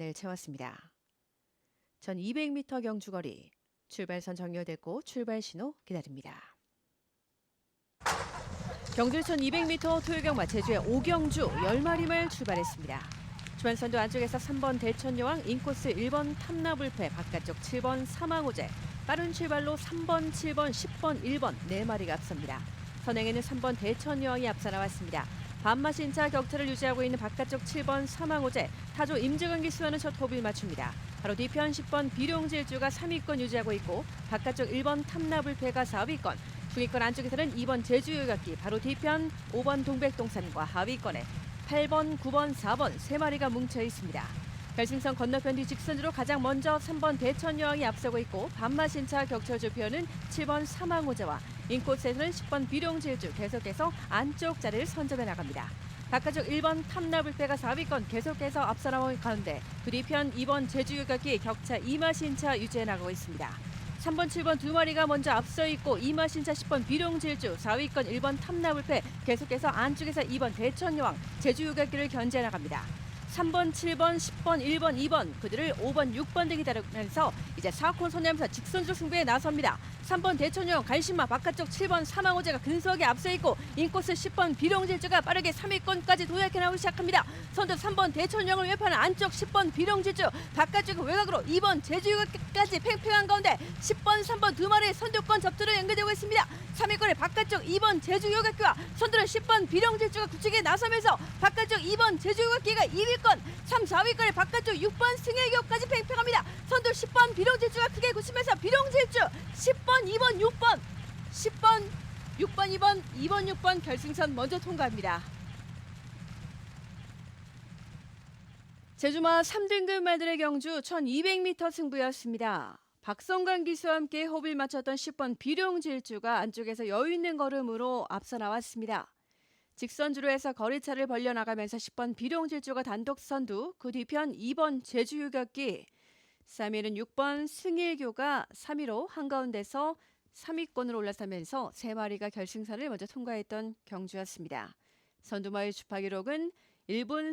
칸을 채웠습니다. 전 200m 경주거리 출발선 정렬됐고 출발 신호 기다립니다. 경주천 200m 토요경마 제주의 오경주 10마리 말 출발했습니다. 주변선도 안쪽에서 3번 대천여왕 인코스 1번 탐나불패 바깥쪽 7번 사망호제 빠른 출발로 3번 7번 10번 1번 4마리가 앞섭니다. 선행에는 3번 대천여왕이 앞서 나왔습니다. 반마신 차 격차를 유지하고 있는 바깥쪽 7번 사망호제 타조 임재근 기수와는 첫 호흡을 맞춥니다. 바로 뒤편 10번 비룡질주가 3위권 유지하고 있고 바깥쪽 1번 탐나불패가 4위권 중위권 안쪽에서는 2번 제주요격기 바로 뒤편 5번 동백동산과 하위권에 8번, 9번, 4번 세 마리가 뭉쳐 있습니다. 결승선 건너편 뒤 직선으로 가장 먼저 3번 대천여왕이 앞서고 있고 반마신차 격철주표는 7번 사망호제와 인코스에서는 10번 비룡질주 계속해서 안쪽 자리를 선점해 나갑니다. 바깥쪽 1번 탐나불패가 4위권 계속해서 앞서 나온 가운데 그 뒤편 2번 제주유격기 격차 이마신차 유지해 나가고 있습니다. 3번, 7번 두 마리가 먼저 앞서 있고 이마신차 10번 비룡질주 4위권 1번 탐나불패 계속해서 안쪽에서 2번 대천여왕 제주유격기를 견제해 나갑니다. 3번, 7번, 10번, 1번, 2번 그들을 5번, 6번 등이 따르면서 이제 4콘 선내면서 직선적 승부에 나섭니다. 3번 대천영 갈신마 바깥쪽 7번 사망호제가 근소하게 앞서 있고 인코스 10번 비룡질주가 빠르게 3위권까지 도약해 나오기 시작합니다. 선두 3번 대천영을 외파는 안쪽 10번 비룡질주 바깥쪽 외곽으로 2번 제주까지 팽팽한 가운데 10번 3번 두 마리의 선두권 접두로 연결되고 있습니다. 3위권의 바깥쪽 2번 제주요격기와 선두는 10번 비룡질주가 굳히게 나서면서 바깥쪽 2번 제주요격기가 2위권 3, 4위권의 바깥쪽 6번 승혜교까지 팽팽합니다. 선두 10번 비룡질주가 크게 굳히면서 비룡질주 10번 2번 6번 10번 6번 2번 2번 6번 결승선 먼저 통과합니다. 제주마 3등급 말들의 경주 1200m 승부였습니다. 박성관 기수와 함께 호흡을 맞췄던 10번 비룡 질주가 안쪽에서 여유 있는 걸음으로 앞서 나왔습니다. 직선주로 해서 거리차를 벌려나가면서 10번 비룡 질주가 단독 선두, 그 뒤편 2번 제주 유격기, 3위는 6번 승일교가 3위로 한가운데서 3위권으로 올라서면서 세 마리가 결승선을 먼저 통과했던 경주였습니다. 선두마의 주파 기록은 1분